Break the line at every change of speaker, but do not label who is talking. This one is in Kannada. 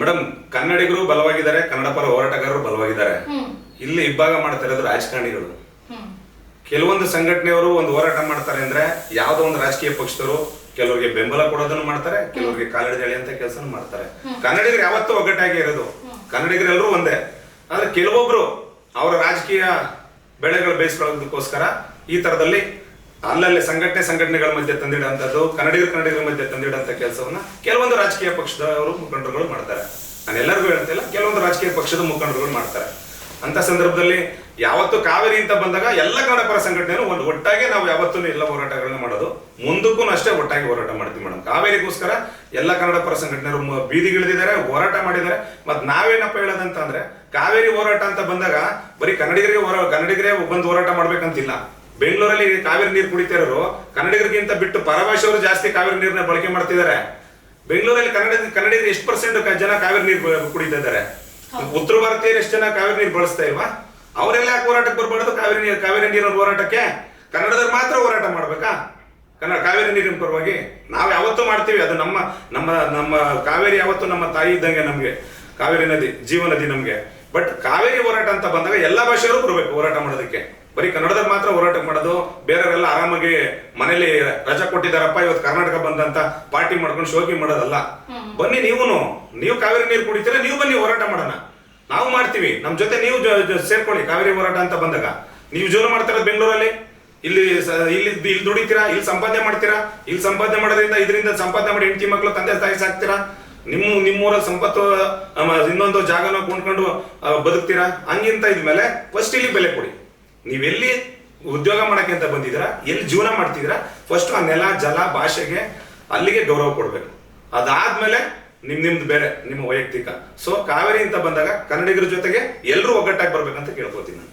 ಮೇಡಮ್ ಕನ್ನಡಿಗರು ಬಲವಾಗಿದ್ದಾರೆ ಕನ್ನಡ ಪರ ಹೋರಾಟಗಾರರು ಬಲವಾಗಿದ್ದಾರೆ. ಇಲ್ಲಿ ಇಬ್ಬಾಗ ಮಾಡ್ತಾ ಇರೋದು ರಾಜಕಾರಣಿಗಳು. ಕೆಲವೊಂದು ಸಂಘಟನೆಯವರು ಒಂದು ಹೋರಾಟ ಮಾಡ್ತಾರೆ ಅಂದ್ರೆ ಯಾವ್ದೋ ಒಂದು ರಾಜಕೀಯ ಪಕ್ಷದವರು ಕೆಲವರಿಗೆ ಬೆಂಬಲ ಕೊಡೋದನ್ನು ಮಾಡ್ತಾರೆ ಕೆಲವರಿಗೆ ಕಾಲಡಿದಳಿ ಅಂತ ಕೆಲಸ ಮಾಡ್ತಾರೆ. ಕನ್ನಡಿಗರು ಯಾವತ್ತೂ ಒಗ್ಗಟ್ಟಾಗಿ ಇರೋದು. ಕನ್ನಡಿಗರೆಲ್ಲರೂ ಒಂದೇ. ಆದ್ರೆ ಕೆಲವೊಬ್ರು ಅವರ ರಾಜಕೀಯ ಬೆಳೆಗಳು ಬೇಯಿಸ್ಕೊಳ್ಳೋದಕ್ಕೋಸ್ಕರ ಈ ತರದಲ್ಲಿ ಅಲ್ಲಲ್ಲಿ ಸಂಘಟನೆ ಸಂಘಟನೆಗಳ ಮಧ್ಯೆ ತಂದಿಡುವಂಥದ್ದು ಕನ್ನಡಿಗರು ಕನ್ನಡಿಗರ ಮಧ್ಯೆ ತಂದಿಡುವಂಥ ಕೆಲಸವನ್ನ ಕೆಲವೊಂದು ರಾಜಕೀಯ ಪಕ್ಷದವರು ಮುಖಂಡರುಗಳು ಮಾಡ್ತಾರೆ. ನಾನು ಎಲ್ಲರಿಗೂ ಹೇಳ್ತಿಲ್ಲ ಕೆಲವೊಂದು ರಾಜಕೀಯ ಪಕ್ಷದ ಮುಖಂಡರುಗಳು ಮಾಡ್ತಾರೆ. ಅಂತ ಸಂದರ್ಭದಲ್ಲಿ ಯಾವತ್ತು ಕಾವೇರಿ ಅಂತ ಬಂದಾಗ ಎಲ್ಲ ಕನ್ನಡ ಪರ ಸಂಘಟನೆಯನ್ನು ಒಂದು ಒಟ್ಟಾಗಿ ನಾವು ಯಾವತ್ತೂ ಎಲ್ಲ ಹೋರಾಟಗಳನ್ನ ಮಾಡೋದು ಮುಂದಕ್ಕೂ ಅಷ್ಟೇ ಒಟ್ಟಾಗಿ ಹೋರಾಟ ಮಾಡ್ತೀವಿ ಮೇಡಮ್ ಕಾವೇರಿಗೋಸ್ಕರ ಎಲ್ಲ ಕನ್ನಡ ಪರ ಸಂಘಟನೆಗಳು ಮ- ಬೀದಿಗಿಳಿದಿದ್ದಾರೆ, ಹೋರಾಟ ಮಾಡಿದ್ದಾರೆ. ಮತ್ತೆ ನಾವೇನಪ್ಪ ಹೇಳೋದಂತ ಅಂದ್ರೆ ಕಾವೇರಿ ಹೋರಾಟ ಅಂತ ಬಂದಾಗ ಬರೀ ಕನ್ನಡಿಗರಿಗೆ ಹೋರಾ ಕನ್ನಡಿಗರೇ ಬಂದು ಹೋರಾಟ ಮಾಡ್ಬೇಕಂತಿಲ್ಲ. ಬೆಂಗಳೂರಲ್ಲಿ ಕಾವೇರಿ ನೀರು ಕುಡಿತಾ ಇರೋರು ಕನ್ನಡಿಗರಿಗಿಂತ ಬಿಟ್ಟು ಪರಭಾಷೆಯವರು ಜಾಸ್ತಿ ಕಾವೇರಿ ನೀರನ್ನ ಬಳಕೆ ಮಾಡ್ತಿದ್ದಾರೆ. ಬೆಂಗಳೂರಲ್ಲಿ ಕನ್ನಡ ಕನ್ನಡಿಗರು ಎಷ್ಟು ಪರ್ಸೆಂಟ್ ಜನ ಕಾವೇರಿ ನೀರು ಕುಡಿತಾ ಇದ್ದಾರೆ? ಉತ್ತರ ಭಾರತೀಯರು ಎಷ್ಟು ಜನ ಕಾವೇರಿ ನೀರು ಬಳಸ್ತಾ ಇಲ್ವಾ? ಅವರೆಲ್ಲ ಹೋರಾಟಕ್ಕೆ ಬರಬಾರ್ದು ಕಾವೇರಿ ನೀರು ಕಾವೇರಿ ನೀರಿನ ಹೋರಾಟಕ್ಕೆ? ಕನ್ನಡದಲ್ಲಿ ಮಾತ್ರ ಹೋರಾಟ ಮಾಡ್ಬೇಕಾ? ಕನ್ನಡ ಕಾವೇರಿ ನೀರಿನ ಪರವಾಗಿ ನಾವು ಯಾವತ್ತೂ ಮಾಡ್ತೀವಿ ಅದು ನಮ್ಮ ನಮ್ಮ ನಮ್ಮ ಕಾವೇರಿ ಯಾವತ್ತೂ ನಮ್ಮ ತಾಯಿ ಇದ್ದಂಗೆ ನಮ್ಗೆ ಕಾವೇರಿ ನದಿ ಜೀವ ನದಿ ನಮ್ಗೆ. ಬಟ್ ಕಾವೇರಿ ಹೋರಾಟ ಅಂತ ಬಂದಾಗ ಎಲ್ಲಾ ಭಾಷೆಯವರು ಬರಬೇಕು ಹೋರಾಟ ಮಾಡೋದಕ್ಕೆ. ಬರೀ ಕನ್ನಡದಲ್ಲಿ ಮಾತ್ರ ಹೋರಾಟ ಮಾಡೋದು ಬೇರೆಯವರೆಲ್ಲ ಆರಾಮಾಗಿ ಮನೇಲಿ ರಜಾ ಕೊಟ್ಟಿದ್ದಾರಪ್ಪ ಇವತ್ತು ಕರ್ನಾಟಕ ಬಂದಂತ ಪಾರ್ಟಿ ಮಾಡ್ಕೊಂಡು ಶೋಕಿ ಮಾಡೋದಲ್ಲ. ಬನ್ನಿ ನೀವುನು. ನೀವು ಕಾವೇರಿ ನೀರು ಕುಡಿತೀರಾ ನೀವು ಬನ್ನಿ ಹೋರಾಟ ಮಾಡೋಣ. ನಾವು ಮಾಡ್ತೀವಿ. ನಮ್ ಜೊತೆ ನೀವು ಸೇರ್ಕೊಳ್ಳಿ ಕಾವೇರಿ ಹೋರಾಟ ಅಂತ ಬಂದಾಗ. ನೀವು ಜೀವನ ಮಾಡ್ತಾರ ಬೆಂಗಳೂರಲ್ಲಿ? ಇಲ್ಲಿ ಇಲ್ಲಿ ಇಲ್ಲಿ ದುಡಿತೀರಾ? ಇಲ್ಲಿ ಸಂಪಾದನೆ ಮಾಡ್ತೀರಾ? ಇಲ್ಲಿ ಸಂಪಾದನೆ ಮಾಡೋದ್ರಿಂದ ಇದರಿಂದ ಸಂಪಾದನೆ ಮಾಡಿ ಹೆಂಡತಿ ಮಕ್ಕಳು ತಂದೆ ತಾಯಿ ಸಾಕ್ತೀರಾ? ನಿಮ್ಮ ನಿಮ್ಮೂರ ಸಂಪತ್ತು ಇನ್ನೊಂದು ಜಾಗನ ಕೊಂಡ್ಕೊಂಡು ಬದುಕ್ತೀರಾ? ಹಂಗಿಂತ ಇದ್ಮೇಲೆ ಫಸ್ಟ್ ಇಲ್ಲಿ ಬೆಲೆ ಕೊಡಿ. ನೀವೆಲ್ಲಿ ಉದ್ಯೋಗ ಮಾಡಕ್ಕೆ ಅಂತ ಬಂದಿದ್ದೀರಾ, ಎಲ್ಲಿ ಜೀವನ ಮಾಡ್ತಿದ್ದೀರಾ ಫಸ್ಟ್ ಆ ನೆಲ, ಜಲ, ಭಾಷೆಗೆ ಅಲ್ಲಿಗೆ ಗೌರವ ಕೊಡ್ಬೇಕು. ಅದಾದ್ಮೇಲೆ ನಿಮ್ ನಿಮ್ದು ಬೇರೆ, ನಿಮ್ಮ ವೈಯಕ್ತಿಕ. ಸೊ ಕಾವೇರಿ ಅಂತ ಬಂದಾಗ ಕನ್ನಡಿಗರ ಜೊತೆಗೆ ಎಲ್ಲರೂ ಒಗ್ಗಟ್ಟಾಗಿ ಬರ್ಬೇಕಂತ ಕೇಳ್ಕೊತೀನಿ ನಾನು.